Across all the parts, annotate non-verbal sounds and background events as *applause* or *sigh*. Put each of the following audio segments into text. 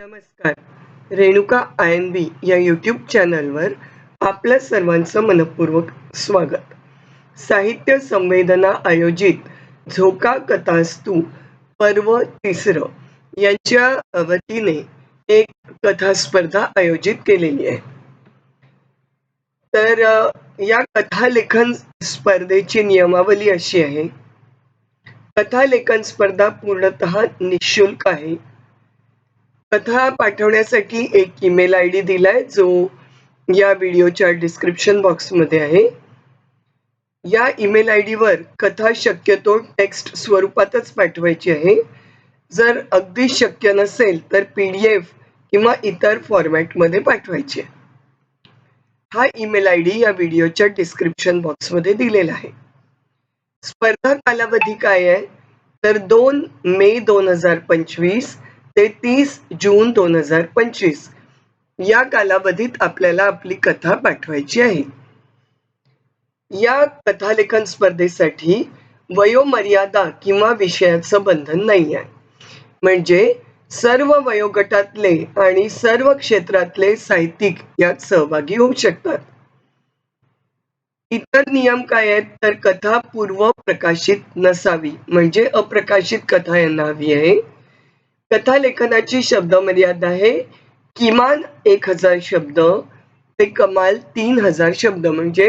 नमस्कार. Renuka I N बी या YouTube चॅनलवर आपल्या सर्वांचं मनपूर्वक स्वागत. साहित्य संवेदना आयोजित झोका कथास्तू पर्व तिसरं यांच्या वतीने एक कथा स्पर्धा आयोजित केलेली आहे. तर या कथालेखन स्पर्धेची नियमावली अशी आहे. कथालेखन स्पर्धा पूर्णतः निशुल्क आहे. कथा पाठवण्यासाठी एक ईमेल आय डी दिलाय जो या व्हिडिओच्या डिस्क्रिप्शन बॉक्समध्ये आहे. या ईमेल आय डीवर कथा शक्यतो टेक्स्ट स्वरूपातच पाठवायची आहे. जर अगदी शक्य नसेल तर पी डी एफ किंवा इतर फॉर्मॅटमध्ये पाठवायची आहे. हा ईमेल आय डी या व्हिडिओच्या डिस्क्रिप्शन बॉक्समध्ये दिलेला आहे. स्पर्धा कालावधी काय आहे? तर दोन मे दोन हजार पंचवीस ते तीस जून दोन हजार पंचवीस. या कालावधीत आपल्याला आपली कथा पाठवायची आहे. या कथालेखन स्पर्धेसाठी वयोमर्यादा किंवा विषयाचं बंधन नाही आहे. म्हणजे सर्व वयोगटातले आणि सर्व क्षेत्रातले साहित्यिक यात सहभागी होऊ शकतात. इतर नियम काय आहेत? तर कथा पूर्व प्रकाशित नसावी म्हणजे अप्रकाशित कथा यांना हवी आहे. कथा लेखनाची शब्द मर्यादा आहे किमान एक हजार शब्द ते कमाल तीन हजार शब्द. म्हणजे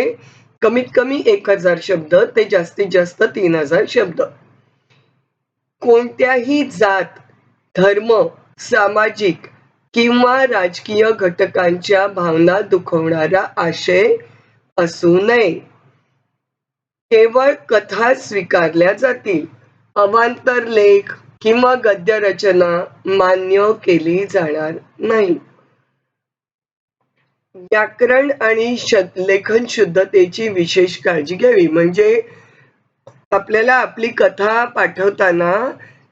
कमीत कमी एक हजार शब्द ते जास्तीत जास्त तीन हजार शब्द. कोणत्याही जात धर्म सामाजिक किंवा राजकीय घटकांच्या भावना दुखवणारा आशय असू नये. केवळ कथा स्वीकारल्या जातील. अवांतर लेख किंवा गद्य रचना मान्य केली जाणार नाही. व्याकरण आणि लेखन शुद्धतेची विशेष काळजी घ्यावी. म्हणजे आपल्याला आपली कथा पाठवताना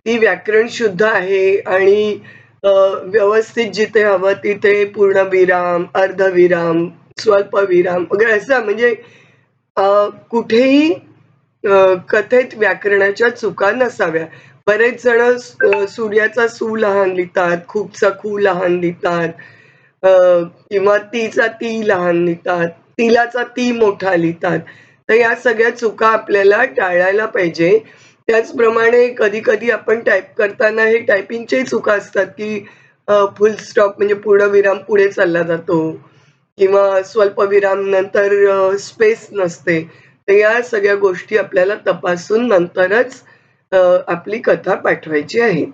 ती व्याकरण शुद्ध आहे आणि व्यवस्थित जिथे हवं तिथे पूर्णविराम अर्धविराम स्वल्पविराम वगैरे असं म्हणजे कुठेही कथेत व्याकरणाच्या चुका नसाव्या. बरेच जण सूर्याचा सू लहान लिहितात खूपचा खू लहान लिहितात किंवा तीचा ती लहान लिहितात तिलाचा ती मोठा लिहितात. तर या सगळ्या चुका आपल्याला टाळायला पाहिजे. त्याचप्रमाणे कधी कधी आपण टाईप करताना हे टायपिंगच्याही चुका असतात की फुल स्टॉप म्हणजे पूर्णविराम पुढे चालला जातो किंवा स्वल्पविराम नंतर स्पेस नसते. तर या सगळ्या गोष्टी आपल्याला तपासून नंतरच आपली कथा पाठवायची आहे.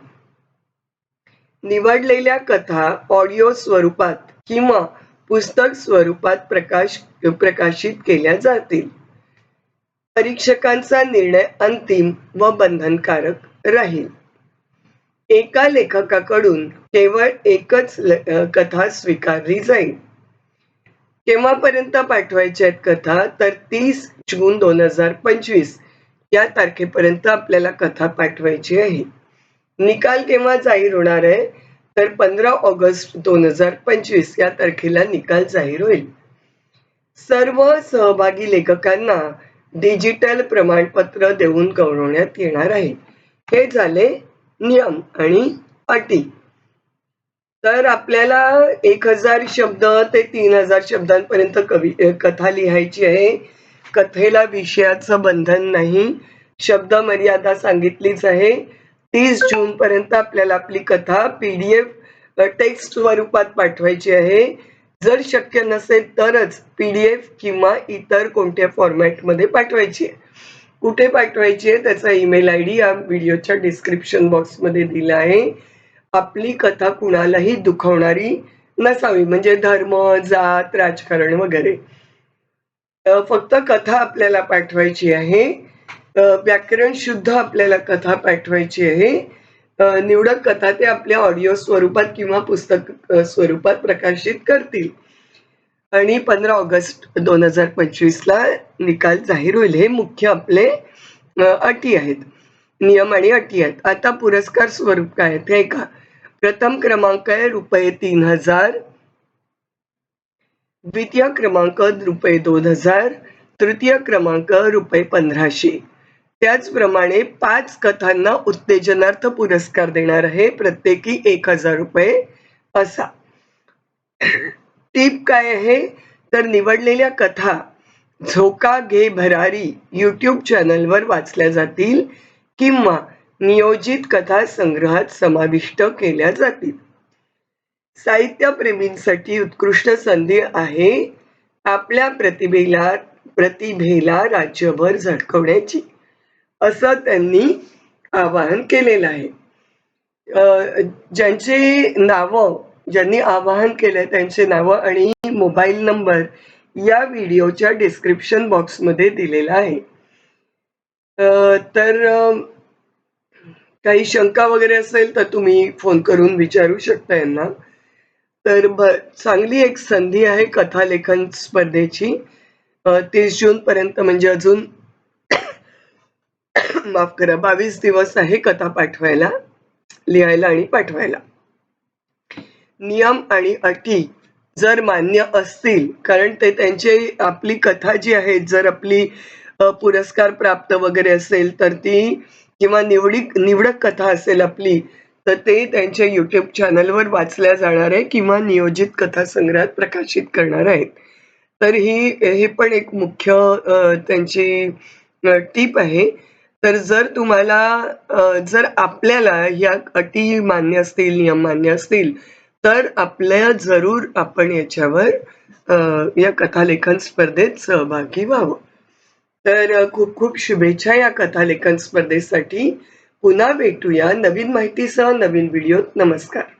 निवडलेल्या कथा ऑडिओ स्वरूपात किंवा पुस्तक स्वरूपात प्रकाश प्रकाशित केल्या जातील. परीक्षकांचा निर्णय अंतिम व बंधनकारक राहील. एका लेखकाकडून केवळ एकच कथा स्वीकारली जाईल. केव्हापर्यंत पाठवायच्या आहेत कथा? तर तीस जून दोन हजार पंचवीस. या तारखेपर्यंत आपल्याला कथा पाठवायची आहे. निकाल केव्हा जाहीर होणार आहे? तर पंधरा ऑगस्ट दोन हजार पंचवीस या तारखेला निकाल जाहीर होईल. सर्व सहभागी लेखकांना डिजिटल प्रमाणपत्र देऊन गौरवण्यात येणार आहे. हे झाले नियम आणि अटी. तर आपल्याला एक हजार शब्द ते तीन हजार शब्दांपर्यंत कवी कथा लिहायची आहे. कथेला विषयाचं बंधन नाही. शब्द मर्यादा सांगितलीच आहे. तीस जून पर्यंत आपल्याला आपली कथा पीडीएफ टेक्स्ट स्वरूपात पाठवायची आहे. जर शक्य नसेल तरच पीडीएफ किंवा इतर कोणत्या फॉर्मॅटमध्ये पाठवायची आहे. कुठे पाठवायची आहे त्याचा ईमेल आय डी या व्हिडिओच्या डिस्क्रिप्शन बॉक्समध्ये दिला आहे. आपली कथा कुणालाही दुखवणारी नसावी. म्हणजे धर्म जात राजकारण वगैरे. फक्त कथा आपल्याला पाठवायची आहे. व्याकरण शुद्ध आपल्याला कथा पाठवायची आहे. निवडक कथा ते आपल्या ऑडिओ स्वरूपात किंवा पुस्तक स्वरूपात प्रकाशित करतील. आणि पंधरा ऑगस्ट दोन हजार पंचवीसला निकाल जाहीर होईल. हे मुख्य आपले अटी आहेत. नियम आणि अटी आहेत. आता पुरस्कार स्वरूप काय आहेत? हे का प्रथम क्रमांक आहे रुपये तीन हजार द्वितीय क्रमांक रुपये दोन हजार तृतीय क्रमांक रुपये पंधराशे. त्याचप्रमाणे पाच कथांना उत्तेजनार्थ पुरस्कार देणार आहे प्रत्येकी एक हजार रुपये असा. टीप काय आहे? तर निवडलेल्या कथा झोका घे भरारी यूट्यूब चॅनलवर वाचल्या जातील किंवा नियोजित कथा संग्रहात समाविष्ट केल्या जातील. साहित्यप्रेमींसाठी उत्कृष्ट संधी आहे. आपल्या प्रतिभेला प्रतिभेला राज्यभर झळकवण्याची असं त्यांनी आवाहन केलेलं आहे. ज्यांचे ज्यांची नावं ज्यांनी आवाहन केलंय त्यांचे नावं आणि मोबाईल नंबर या व्हिडिओच्या डिस्क्रिप्शन बॉक्समध्ये दिलेला आहे. तर काही शंका वगैरे असेल तर तुम्ही फोन करून विचारू शकता यांना. तर चांगली एक संधी आहे कथालेखन स्पर्धेची. तीस जून पर्यंत म्हणजे अजून *coughs* माफ करा बावीस दिवस आहे कथा पाठवायला लिहायला आणि पाठवायला. नियम आणि अटी जर मान्य असतील कारण ते त्यांचे आपली कथा जी आहे जर आपली पुरस्कार प्राप्त वगैरे असेल तर ती किंवा निवडी निवडक कथा असेल आपली तर ते त्यांच्या यूट्यूब चॅनलवर वाचल्या जाणार आहे किंवा नियोजित कथा संग्रहात प्रकाशित करणार आहेत. तर ही हे पण एक मुख्य त्यांची टीप आहे. तर जर तुम्हाला जर आपल्याला या अटी मान्य असतील नियम मान्य असतील तर आपल्या जरूर आपण याच्यावर या कथालेखन स्पर्धेत सहभागी व्हावं. तर खूप खूप शुभेच्छा या कथालेखन स्पर्धेसाठी. पुन्हा भेटूया नवीन माहितीसह नवीन व्हिडिओत. नमस्कार.